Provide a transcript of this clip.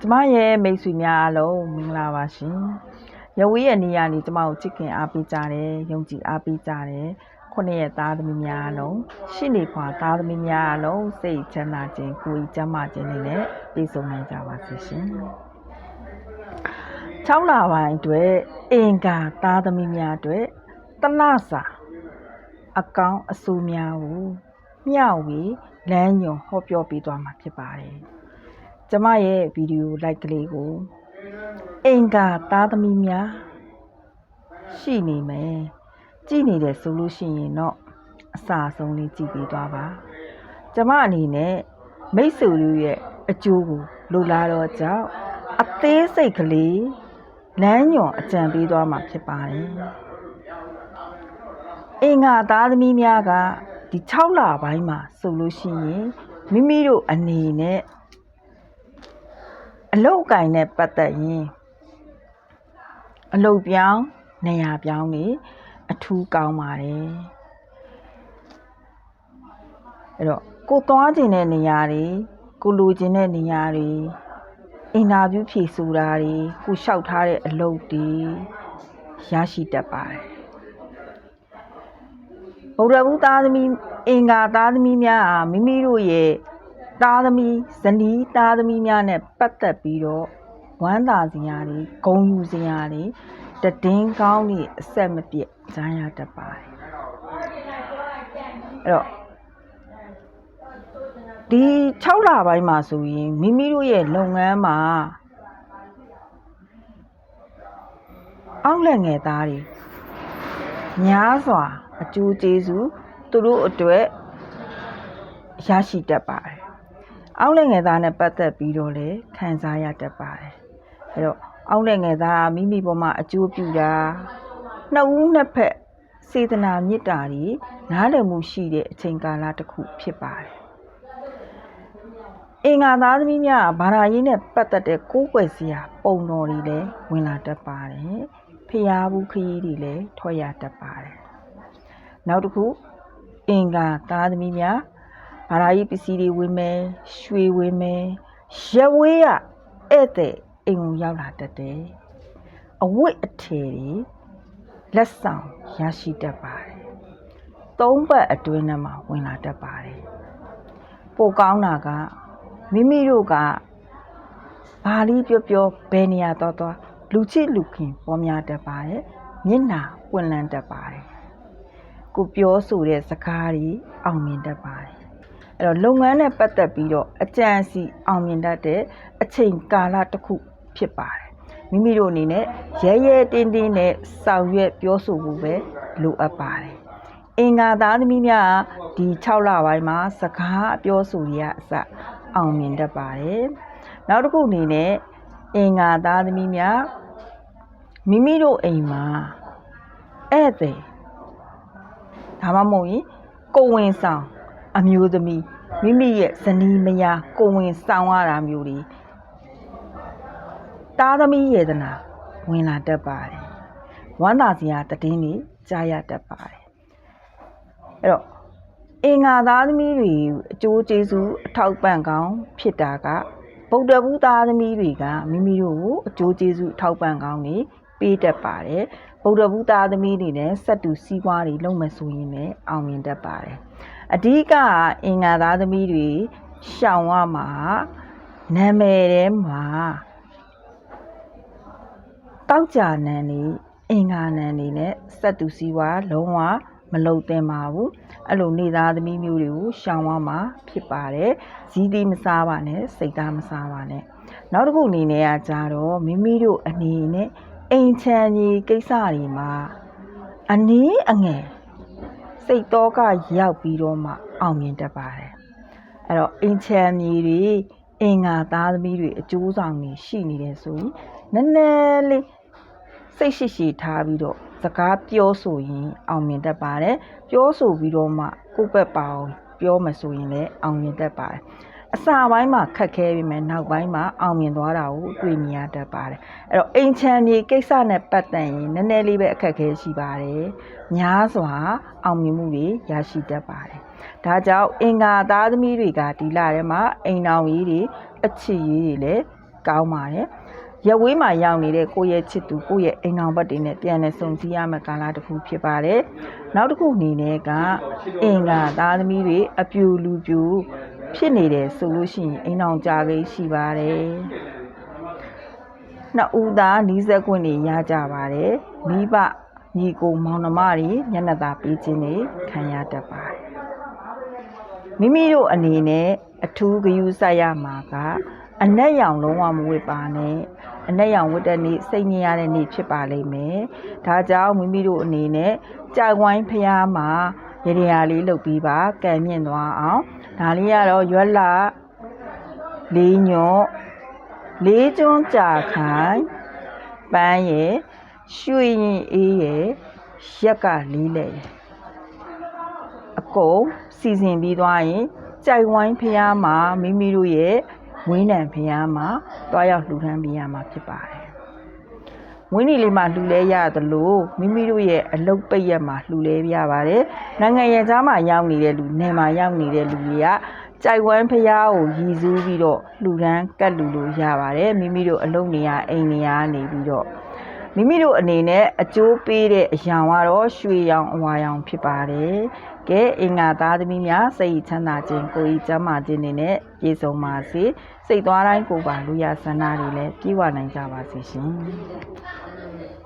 ကျမရဲ့မိတ်ဆွေများအားလုံးမင်္ဂလာပါရှင်။ရဝေးရဲ့နေရာနေကျမကိုချစ်ခင်အားပေးကြတယ်၊ယုံကြည်အားပေးကြတယ်။ခုနှစ်ရဲ့သားသမီးများအားလုံးရှိနေခွာသားသမီးများအားလုံးစိတ်ချမ်းသာခြင်းကိုယ်ကြီးကျန်းမာခြင်းတွေနဲ့ပြည့်စုံနိုင်ကြပါစေရှင်။6လပိုင်းအတွက်အင်္ဂါသားသမီးများအတွက်တလစာအကောင်းအဆိုးများကိုမျှဝေလမ်းညွှန်ဟောပြောပေးသွားမှာဖြစ်ပါတယ်။ ကျမရဲ့ဗီဒီယိုလိုက်ကလေးကိုအင်္ဂါသားသမီးများရှိနေမယ်။ကြည့်နေတယ်ဆိုလို့ရှိရင်တော့အစာဆုံးလေးကြည့်ပေးသွားပါ။ကျမအနေနဲ့မိတ်ဆွေတို့ရဲ့အကျိုးကိုလိုလားတော့ကြောင့်အသေးစိတ်ကလေးလမ်းညွှန်အကြံပေးသွားမှာဖြစ်ပါတယ်။အင်္ဂါသားသမီးများကဒီ6လပိုင်းမှာဆိုလို့ရှိရင်မိမိတို့အနေနဲ့ အလုတ်ကင်နဲ့ပတ်သက်ရင်အလုတ်ပြောင်းနေရာပြောင်းနေအထူးကောင်းပါတယ်အဲ့တော့ကိုသွားခြင်းတဲ့နေရာတွေကိုလိုချင်တဲ့နေရာတွေအင်တာဗျူးဖြေဆိုတာတွေကိုလျှောက်ထားတဲ့အလုပ်တွေရရှိတတ်ပါတယ်ဗုဒ္ဓဘုသားသမီးအင်္ဂါသားသမီးများဟာမိမိတို့ရဲ့ သားသမီးဇနီးသားသမီးများနဲ့ပတ်သက်ပြီးတော့ဝမ်းသာစရာတွေဂုဏ်ယူစရာတွေတည်င်းကောင်းတွေအဆက်မပြတ်ကြားရတတ်ပါတယ်အဲ့တော့ဒီ6လပိုင်းမှာဆိုရင်မိမိတို့ရဲ့လုပ်ငန်းမှာအောက်လက်ငယ်သားတွေများစွာအကျိုးကျေးဇူးသူတို့အတွက်ရရှိတတ်ပါတယ်။ အောက်လက်ငယ်သားနဲ့ပတ်သက်ပြီးတော့လည်းခံစားရတတ်ပါတယ်။အဲတော့အောက်လက်ငယ်သားမိမိပေါ်မှာအကျိုးပြုတာနှစ်ဦးနှစ်ဖက်စေတနာမေတ္တာတွေနားလည်မှုရှိတဲ့အချိန်ကာလတစ်ခုဖြစ်ပါတယ်။အင်္ဂါသားသမီးများဘာသာရေးနဲ့ပတ်သက်တဲ့ကိုးကွယ်စရာပုံတော်တွေလည်းဝင်လာတတ်ပါတယ်။ဖျားဘူးခရီးတွေလည်းထွက်ရတတ်ပါတယ်။နောက်တစ်ခုအင်္ဂါသားသမီးများ ဘာသာရေးပစ္စည်းတွေဝင်မယ်ရွှေဝင်မယ်ရဝေးရဧည့်သည်အိမ်ကိုရောက်လာတတ်တယ်။အဝတ်အထည်တွေလက်ဆောင်ရရှိတတ်ပါတယ်။သုံးပတ်အတွင်းထဲမှာဝင်လာတတ်ပါတယ်။ပိုကောင်းတာကမိမိတို့ကဘာလီပြောပြောဘယ်နေရာတော့တော့လူချစ်လူခင်ပေါ်များတတ်ပါတယ်မျက်နာပွင့်လန်းတတ်ပါတယ်ကိုပြောဆိုတဲ့စကားတွေအောင်မြင်တတ်ပါတယ် အဲ့တော့လုပ်ငန်းနဲ့ပတ်သက်ပြီးတော့အကြံစီအောင်မြင်တတ်တဲ့အချိန်ကာလတစ်ခုဖြစ်ပါတယ်မိမိတို့အနေနဲ့ရဲရဲတင်းတင်းနဲ့ဆောင်ရွက်ပြောဆိုဖို့ပဲလိုအပ်ပါတယ်အင်္ဂါသားသမီးများဒီ6လပိုင်းမှာစကားပြောဆိုရအစအောင်မြင်တတ်ပါတယ်။နောက်တစ်ခုအနေနဲ့အင်္ဂါသားသမီးများမိမိတို့အိမ်မှာဧည့်သည်ဒါမှမဟုတ်ရင်ကိုဝင်ဆောင် အမျိုးသမီးမိမိရဲ့ဇနီးမယားကိုဝင်ဆောင်ရတာမျိုးတွေတားသမီးယေဒနာဝင်လာတတ်ပါတယ်။ဝမ်းသာစရာတည်င်းတွေကြားရတတ်ပါတယ်။အဲ့တော့အင်္ဂါသားသမီးတွေအကျိုးကျေးဇူးအထောက်ပံ့ကောင်းဖြစ်တာကဗုဒ္ဓဘုသားသမီးတွေကမိမိတို့ကိုအကျိုးကျေးဇူးအထောက်ပံ့ကောင်းနေပေးတတ်ပါတယ်ဗုဒ္ဓဘုသားသမီးတွေနဲ့ဆက်တူစီးပွားတွေလုပ်မယ်ဆိုရင်လည်းအောင်မြင်တတ်ပါတယ် အဓိကအင်္ဂါသားသမီးတွေရှောင်ရမှာနာမည်ထဲမှာတောက်ကြနန်းနေအင်္ဂါနန်းနေနဲ့ဆက်တူစီးပွားလုံးဝမလုံသင့်ပါဘူးအဲ့လိုနေသားသမီးမျိုးတွေကိုရှောင်ရမှာဖြစ်ပါတယ်ဇီးသီးမစားပါနဲ့စိတ်သားမစားပါနဲ့နောက်တစ်ခုအနေနဲ့ကကြတော့မိမိတို့အနေနဲ့အိမ်ချမ်းကြီးကိစ္စတွေမှာအနည်းအငယ် စိတ်တော့ကရောက်ပြီးတော့မှအောင်မြင်တတ်ပါတယ်အဲ့တော့အိမ်ချမ်းကြီးတွေအင်္ဂါသားသမီးတွေအကျိုးဆောင်တွေရှိနေတယ်ဆိုရင်နည်းနည်းလေးစိတ်ရှိရှိထားပြီးတော့စကားပြောဆိုရင်အောင်မြင်တတ်ပါတယ်ပြောဆိုပြီးတော့မှကိုယ့်ဘက်ပါအောင်ပြောမှဆိုရင်လည်းအောင်မြင်တတ်ပါတယ် အစာပိုင်းမှာခက်ခဲပြီမဲ့နောက်ပိုင်းမှာအောင်မြင်သွားတာကိုတွေ့မြင်ရတတ်ပါတယ်အဲ့တော့အိမ်ချမ်းမြေကိစ္စနဲ့ပတ်သက်ရင်နည်းနည်းလေးပဲအခက်ခဲရှိပါတယ်များစွာအောင်မြင်မှုတွေရရှိတတ်ပါတယ်ဒါကြောင့်အင်္ဂါသားသမီးတွေကဒီလထဲမှာအိမ်တော်ကြီးတွေအချစ်ကြီးတွေလည်းကောင်းပါတယ်ရဝေးမှာရောက်နေတဲ့ကိုယ့်ရဲ့ချစ်သူကိုယ့်ရဲ့အိမ်အောင်ဘက်တွေနဲ့ပြန်လည်ဆုံစည်းရမယ့်ကာလတစ်ခုဖြစ်ပါတယ်နောက်တစ်ခုအနေနဲ့ကအင်္ဂါသားသမီးတွေအပြူလူပြူ ဖြစ်နေတယ်ဆိုလို့ရှိရင်အိမ်အောင်ကြကိန်းရှိပါတယ်နှစ်ဦးသားနီးစပ်ခွင့်တွေရကြပါတယ်မိဘညီကိုမောင်နှမတွေမျက်နှာသာပေးခြင်းတွေခံရတတ်ပါတယ်မိမိတို့အနေနဲ့အထူးဂရုစိုက်ရမှာကအနက်ရောင်လုံးဝမဝတ်ပါနဲ့အနက်ရောင်ဝတ်တဲ့နေ့စိတ်ညစ်ရတဲ့နေ့ဖြစ်ပါလိမ့်မယ်။ဒါကြောင့်မိမိတို့အနေနဲ့ကြောက်ဝိုင်းဖျားမှာ ရရရာလေးလုပ်ပြီးပါကံမြင့်သွားအောင်ဒါလေးကတော့ရွက်လာလေးညော့လေးကျွန်းကြာခိုင်ပန်းရယ်ရွှေရင်အေးရယ်ရက်ကလေးလက်ရယ်အကုန်စီစဉ်ပြီးသွားရင်ကြိုက်ဝိုင်းဖျားမှာမိမိတို့ရဲ့ဝင်းနံဖျားမှာတွားရောက်လှူဒန်းပေးရမှာဖြစ်ပါတယ်။ ဝင်းနေလေးမှာလှူလဲရသလိုမိမိတို့ရဲ့အလုတ်ပိတ်ရက်မှာလှူလဲရပါတယ်။နိုင်ငံရခြားမှာရောက်နေတဲ့လူနယ်မှာရောက်နေတဲ့လူတွေကကြိုက်ဝမ်းဖျားကိုရည်စူးပြီးတော့လှူဒန်းကတ်လူလို့ရပါတယ်။မိမိတို့အလုပ်နေရအိမ်နေရနေပြီးတော့ မိမိတို့အနေနဲ့အကျိုးပေးတဲ့အရာကတော့ရွှေရောင်အဝါရောင်ဖြစ်ပါတယ်။ကဲအင်္ဂါသားသမီးများစိတ်ချမ်းသာခြင်းကိုယ်ဤကျမ်းမာခြင်းတွေနဲ့ပြည့်စုံပါစေ။စိတ်သွားတိုင်းကိုယ်ပါလူရဆန္ဒတွေလည်းပြည့်ဝနိုင်ကြပါစေရှင်။